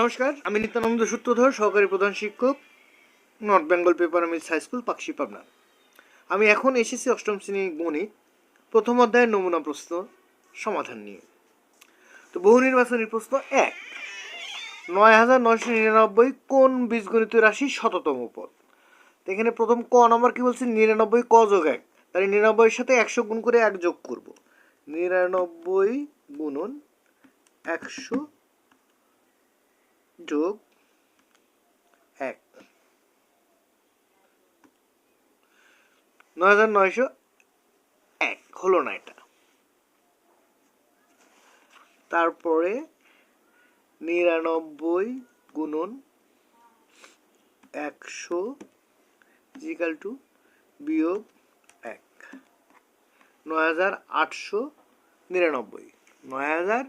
নমস্কার, আমি নিত্যানন্দ সূত্রধর, সহকারী প্রধান শিক্ষক North Bengal Paper Mills High School Pakshi Pabna. আমি এখন এসেছি অষ্টম শ্রেণি গণিত, প্রথম অধ্যায়ের নমুনা প্রশ্ন সমাধান নিয়ে। তো বহু নির্বাচনী প্রশ্ন এক, নয় হাজার নয়শো নিরানব্বই কোন বীজগণিত রাশি শততম পদ? এখানে প্রথম ক নম্বর কি বলছে? নিরানব্বই ক যোগ এক। তাহলে নিরানব্বইয়ের সাথে একশো গুণ করে এক যোগ করব। নিরানব্বই গুণন একশো যোগ এক। নয় হাজার নয়শো এক, হলো না এটা। তারপরে নিরানব্বই গুণন একশো ইজিক্যাল টু বিয়োগ এক। নয় হাজার আটশো নিরানব্বই। নয় হাজার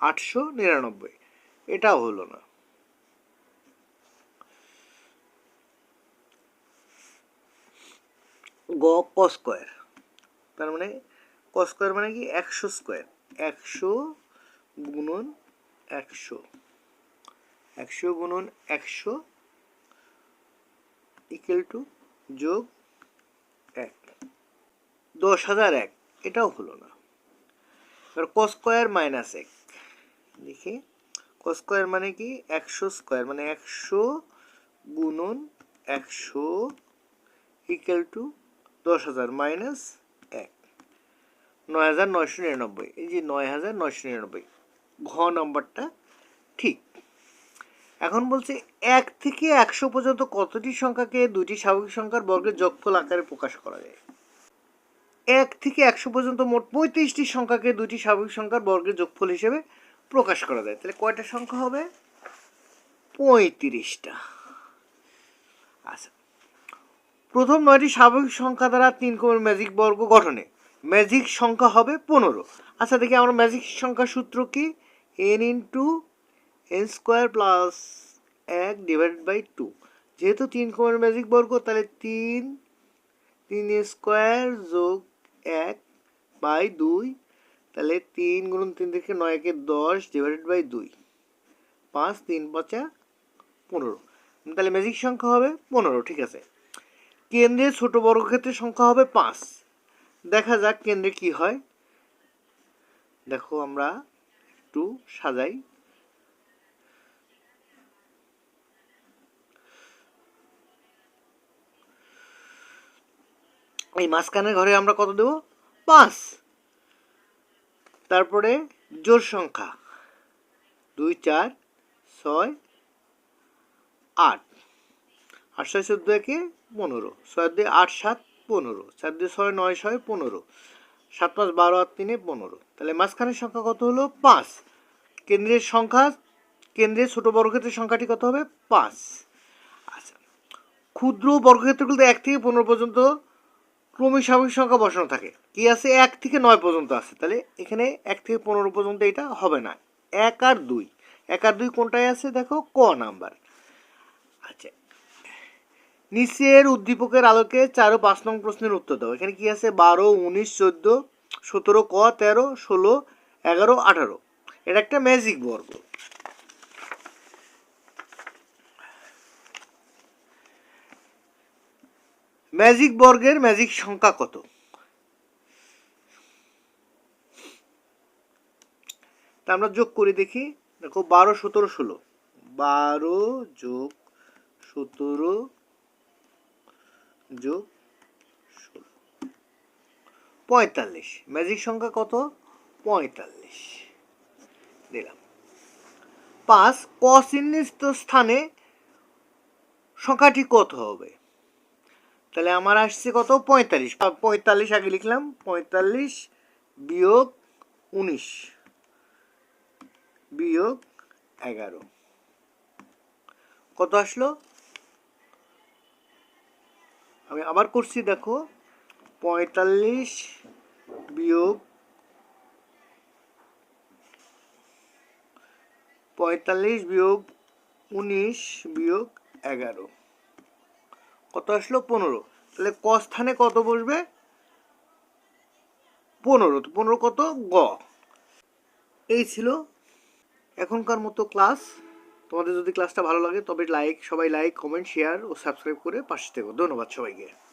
আটশো নিরানব্বই। এটাও হলো না। গ ক স্কোয়ার। তার মানে ক স্কোয়ার মানে কি? একশো স্কোয়ার। একশো গুণন একশো। একশো গুণন একশো ইকুয়াল টু যোগ এক। দশ হাজার এক। এটাও হলো না। এবার ক স্কোয়ার মাইনাস এক। দেখি। ক স্কোয়ার মানে কি? একশো স্কোয়ার। মানে একশো গুণন একশো ইকুয়াল টু দশ হাজার মাইনাস এক। নয় হাজার নয়শো নিরানব্বই। এই যে নয় হাজার নয়শো নিরানব্বই। ঘ নম্বরটা ঠিক। এখন বলছে, এক থেকে একশো পর্যন্ত কতটি সংখ্যাকে দুটি স্বাভাবিক সংখ্যার বর্গের যোগফল আকারে প্রকাশ করা যায়? এক থেকে একশো পর্যন্ত মোট পঁয়ত্রিশটি সংখ্যাকে দুটি স্বাভাবিক সংখ্যার বর্গের যোগফল হিসেবে প্রকাশ করা যায়। তাহলে কয়টা সংখ্যা হবে? পঁয়ত্রিশটা। আচ্ছা প্রথম নয়টি স্বাভাবিক সংখ্যা দ্বারা তিন কোণের ম্যাজিক বর্গ গঠনে। ম্যাজিক সংখ্যা হবে পনেরো। আচ্ছা দেখি আমার ম্যাজিক সংখ্যা সূত্র কি? N into N square plus এক ডিভাইডেড বাই টু যেহেতু তিন কোণের ম্যাজিক বর্গ, তাহলে তিন তিন স্কোয়ার যোগ এক বাই দুই, তাহলে তিন গুণ তিন থেকে নয়কে দশ ডিভাইডেড বাই দুই। পাঁচ, তিন, পাঁচা পনেরো। তাহলে ম্যাজিক সংখ্যা হবে পনেরো, ঠিক আছে। কেন্দ্রের ছোট বর্গক্ষেত্রের সংখ্যা হবে পাঁচ। দেখা যাক কেন্দ্রে কি হয়। দেখো আমরা একটু সাজাই। এই মাঝখানের ঘরে আমরা কত দেব? পাঁচ। তারপরে জোর সংখ্যা। দুই, চার, ছয়, আট। আট ছয় চোদ্দ একে পনেরো, ছয় দুই আট সাত পনেরো, চার দুই ছয় নয় ছয় পনেরো, সাত পাঁচ বারো আট তিনে পনেরো। তাহলে মাঝখানের সংখ্যা কত হলো? পাঁচ। কেন্দ্রের সংখ্যা, কেন্দ্রের ছোট বর্গক্ষেত্রের সংখ্যাটি কত হবে? পাঁচ। আচ্ছা ক্ষুদ্র বর্গক্ষেত্রগুলোতে এক থেকে পনেরো পর্যন্ত ক্রমিক স্বাভাবিক সংখ্যা বসানো থাকে। কি আছে? এক থেকে নয় পর্যন্ত আছে। তাহলে এখানে এক থেকে পনেরো পর্যন্ত এটা হবে না। এক আর দুই। এক আর দুই কোনটায় আছে? দেখো, ক নাম্বার। আচ্ছা নিচের উদ্দীপকের আলোকে চার ও পাঁচ নং প্রশ্নের উত্তর দাও। এখানে কি আছে? বারো, উনিশ, চোদ্দ, সতেরো, ক, তেরো, ষোলো, এগারো, আঠারো। এটা একটা ম্যাজিক বর্গ। ম্যাজিক বর্গের ম্যাজিক সংখ্যা কত? তা আমরা যোগ করে দেখি। দেখো, বারো, সতেরো, ষোলো। বারো যোগ সতেরো যোগ ষোলো। পঁয়তাল্লিশ। ম্যাজিক সংখ্যা কত? পঁয়তাল্লিশ। দিলাম। পাঁচ ক চিহ্নিত স্থানে সংখ্যাটি কত হবে? তাহলে আমার আসছে কত? পঁয়তাল্লিশ। পঁয়তাল্লিশ আগে লিখলাম, পঁয়তাল্লিশ বিয়োগ উনিশ। বিয়োগ এগারো। কত আসলো? আমি আবার করছি, দেখো। পঁয়তাল্লিশ বিয়োগ পঁয়তাল্লিশ বিয়োগ উনিশ বিয়োগ এগারো। কত আসলো? পনেরো। তাহলে ক স্থানে কত বসবে? পনেরো। তো পনেরো কত? গ। এই ছিল এখনকার মতো ক্লাস। তোমাদের যদি ক্লাসটা ভালো লাগে, তবে লাইক সবাই লাইক কমেন্ট শেয়ার ও সাবস্ক্রাইব করে পাশে থেকো। ধন্যবাদ সবাইকে।